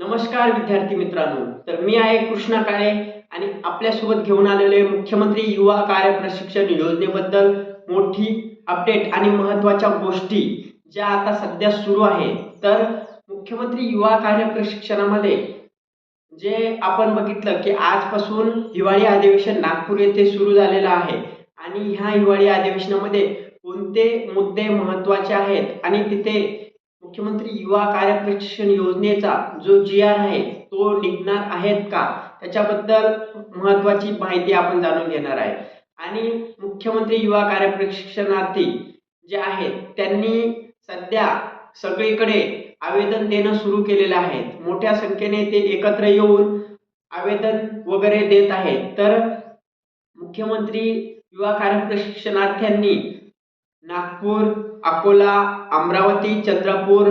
नमस्कार विद्यार्थी मित्रांनो. तर मी आहे कृष्णा काळे आणि आपल्यासोबत घेऊन आलेले मुख्यमंत्री युवा कार्य प्रशिक्षण योजनेबद्दल मोठी अपडेट आणि महत्त्वाच्या गोष्टी ज्या आता सध्या सुरू आहे तर मुख्यमंत्री युवा कार्य प्रशिक्षणामध्ये जे आपण बघितलं की आजपासून हिवाळी अधिवेशन नागपूर येथे सुरू झालेलं आहे आणि ह्या हिवाळी अधिवेशनामध्ये कोणते मुद्दे महत्त्वाचे आहेत आणि तिथे मुख्यमंत्री युवा कार्य प्रशिक्षण योजनेचा जो जी आर आहे तो निघणार आहेत का? त्याच्याबद्दल महत्त्वाची माहिती आपण जाणून घेणार आहे. आणि मुख्यमंत्री युवा कार्य प्रशिक्षणार्थी जे आहेत त्यांनी सध्या सगळीकडे आवेदन देणं सुरू केलेलं आहे. मोठ्या संख्येने ते एकत्र येऊन आवेदन वगैरे देत आहेत. तर मुख्यमंत्री युवा कार्य प्रशिक्षणार्थ्यांनी नागपूर अकोला अमरावती चंद्रपूर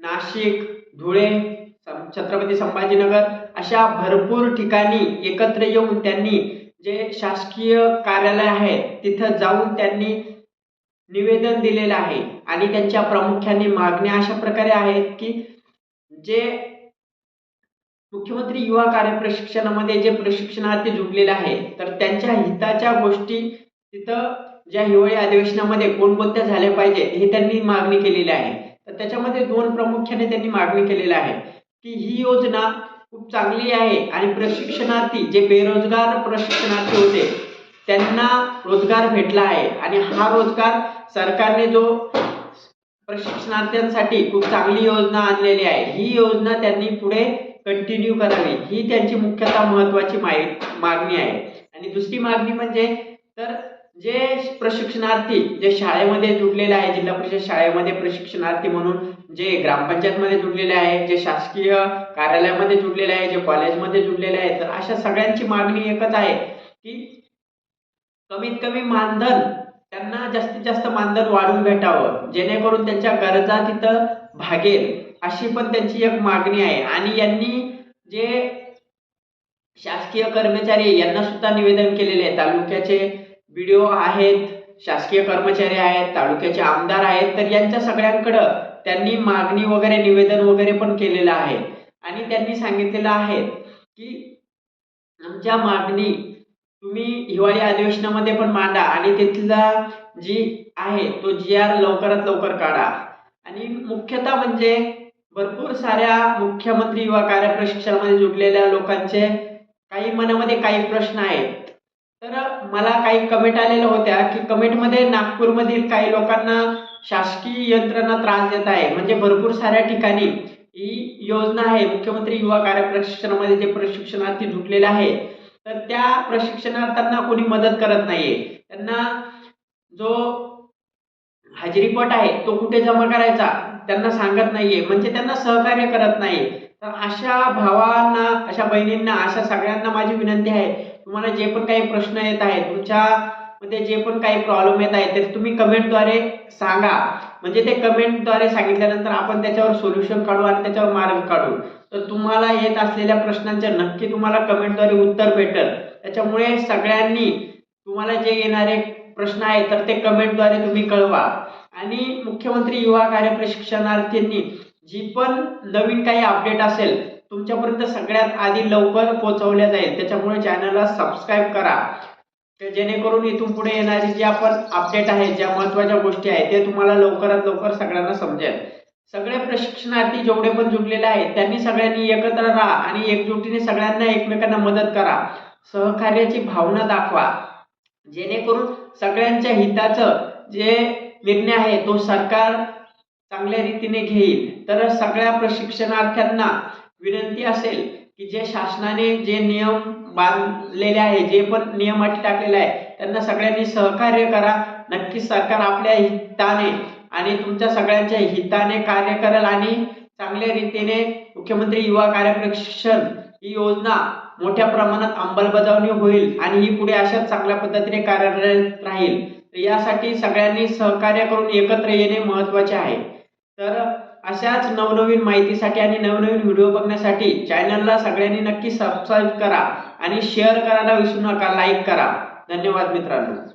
नाशिक धुळे छत्रपती संभाजीनगर अशा भरपूर ठिकाणी एकत्र येऊन त्यांनी जे शासकीय कार्यालय आहे तिथं जाऊन त्यांनी निवेदन दिलेलं आहे. आणि त्यांच्या प्रामुख्याने मागण्या अशा प्रकारे आहेत की जे मुख्यमंत्री युवा कार्य प्रशिक्षणामध्ये जे प्रशिक्षणार्थी जुडलेले आहे तर त्यांच्या हिताच्या गोष्टी तिथं ज्या हिवाळी अधिवेशनामध्ये कोणकोणत्या झाल्या पाहिजे हे त्यांनी मागणी केलेली आहे. तर त्याच्यामध्ये दोन प्रामुख्याने त्यांनी मागणी केलेली आहे की ही योजना खूप चांगली आहे आणि प्रशिक्षणार्थी जे बेरोजगार प्रशिक्षणार्थी होते त्यांना रोजगार भेटला आहे. आणि हा रोजगार सरकारने जो प्रशिक्षणार्थ्यांसाठी खूप चांगली योजना आणलेली आहे ही योजना त्यांनी पुढे कंटिन्यू करावी. ही त्यांची मुख्यतः महत्वाची मागणी आहे. आणि दुसरी मागणी म्हणजे तर जे प्रशिक्षणार्थी जे शाळेमध्ये जुडलेले आहे जिल्हा परिषद शाळेमध्ये प्रशिक्षणार्थी म्हणून जे ग्रामपंचायतमध्ये जुडलेले आहे जे शासकीय कार्यालयामध्ये जुडलेले आहे जे कॉलेजमध्ये जुडलेले आहे तर अशा सगळ्यांची मागणी एकच आहे की कमीत कमी मानधन त्यांना जास्तीत जास्त मानधन वाढून भेटावं जेणेकरून त्यांच्या गरजा तिथं भागेल अशी पण त्यांची एक मागणी आहे. आणि यांनी जे शासकीय कर्मचारी यांना सुद्धा निवेदन केलेले आहे तालुक्याचे बीडीओ आहेत शासकीय कर्मचारी आहेत तालुक्याचे आमदार आहेत तर यांच्या सगळ्यांकडं त्यांनी मागणी वगैरे निवेदन वगैरे पण केलेलं आहे. आणि त्यांनी सांगितलेलं आहे की आमच्या मागणी तुम्ही हिवाळी अधिवेशनामध्ये पण मांडा आणि तिथला जी आहे तो जी आर लवकरात लवकर काढा. आणि मुख्यतः म्हणजे भरपूर साऱ्या मुख्यमंत्री युवा कार्यप्रशिक्षणामध्ये जुडलेल्या लोकांचे काही मनामध्ये काही प्रश्न आहेत. मला काही कमेंट आलेल्या होत्या की कमेंटमध्ये नागपूरमधील काही लोकांना शासकीय यंत्रणा त्रास देत आहे. म्हणजे भरपूर साऱ्या ठिकाणी ही योजना आहे. मुख्यमंत्री युवा कार्य प्रशिक्षणामध्ये जे प्रशिक्षणार्थी जुटलेले आहे तर त्या प्रशिक्षणार्थ्यांना कोणी मदत करत नाहीये. त्यांना जो हजेरीपट आहे तो कुठे जमा करायचा त्यांना सांगत नाहीये. म्हणजे त्यांना सहकार्य करत नाही तर अशा भावांना अशा बहिणींना अशा सगळ्यांना माझी विनंती आहे तुम्हाला जे पण काही प्रश्न येत आहेत तुमच्या मध्ये जे पण काही प्रॉब्लेम येत आहेत ते तुम्ही कमेंटद्वारे सांगा. म्हणजे ते कमेंटद्वारे सांगितल्यानंतर आपण त्याच्यावर सोल्युशन काढू आणि त्याच्यावर मार्ग काढू. तर तुम्हाला येत असलेल्या प्रश्नांचे नक्की तुम्हाला कमेंटद्वारे उत्तर भेटेल. त्याच्यामुळे सगळ्यांनी तुम्हाला जे येणारे प्रश्न आहेत तर ते कमेंटद्वारे तुम्ही कळवा. आणि मुख्यमंत्री युवा कार्य प्रशिक्षणार्थींनी जी पण नवीन काही अपडेट असेल तुमच्यापर्यंत सगळ्यात आधी लवकर पोहोचवल्या जाईल. त्याच्यामुळे चॅनलला सबस्क्राईब करा. तर जेणेकरून इथून पुढे येणारी जी आपण अपडेट आहे ज्या महत्त्वाच्या गोष्टी आहेत ते तुम्हाला लवकरात लवकर सगळ्यांना समजेल. सगळे प्रशिक्षणार्थी जेवढे पण जुडलेले आहेत त्यांनी सगळ्यांनी एकत्र राहा आणि एकजुटीने सगळ्यांना एकमेकांना मदत करा. सहकार्याची भावना दाखवा. जेणेकरून सगळ्यांच्या हिताचं जे निर्णय आहे तो सरकार चांगल्या रीतीने घेईल. तर सगळ्या प्रशिक्षणार्थ्यांना विनंती असेल की जे शासनाने जे नियम बांधलेले आहे जे पण नियम अटी टाकलेले आहे त्यांना सगळ्यांनी सहकार्य करा. नक्की सरकार आपल्या हिताने आणि तुमच्या सगळ्यांच्या हिताने कार्य करेल आणि चांगल्या रीतीने मुख्यमंत्री युवा कार्यप्रशिक्षण ही योजना मोठ्या प्रमाणात अंमलबजावणी होईल आणि ही पुढे अशाच चांगल्या पद्धतीने कार्यरत राहील. यासाठी सगळ्यांनी सहकार्य करून एकत्र येणे महत्त्वाचे आहे. तर अशाच नवनवीन माहितीसाठी आणि नवनवीन व्हिडिओ बघण्यासाठी चॅनलला सगळ्यांनी नक्की सबस्क्राईब करा आणि शेअर करायला विसरू नका लाईक करा. धन्यवाद मित्रांनो.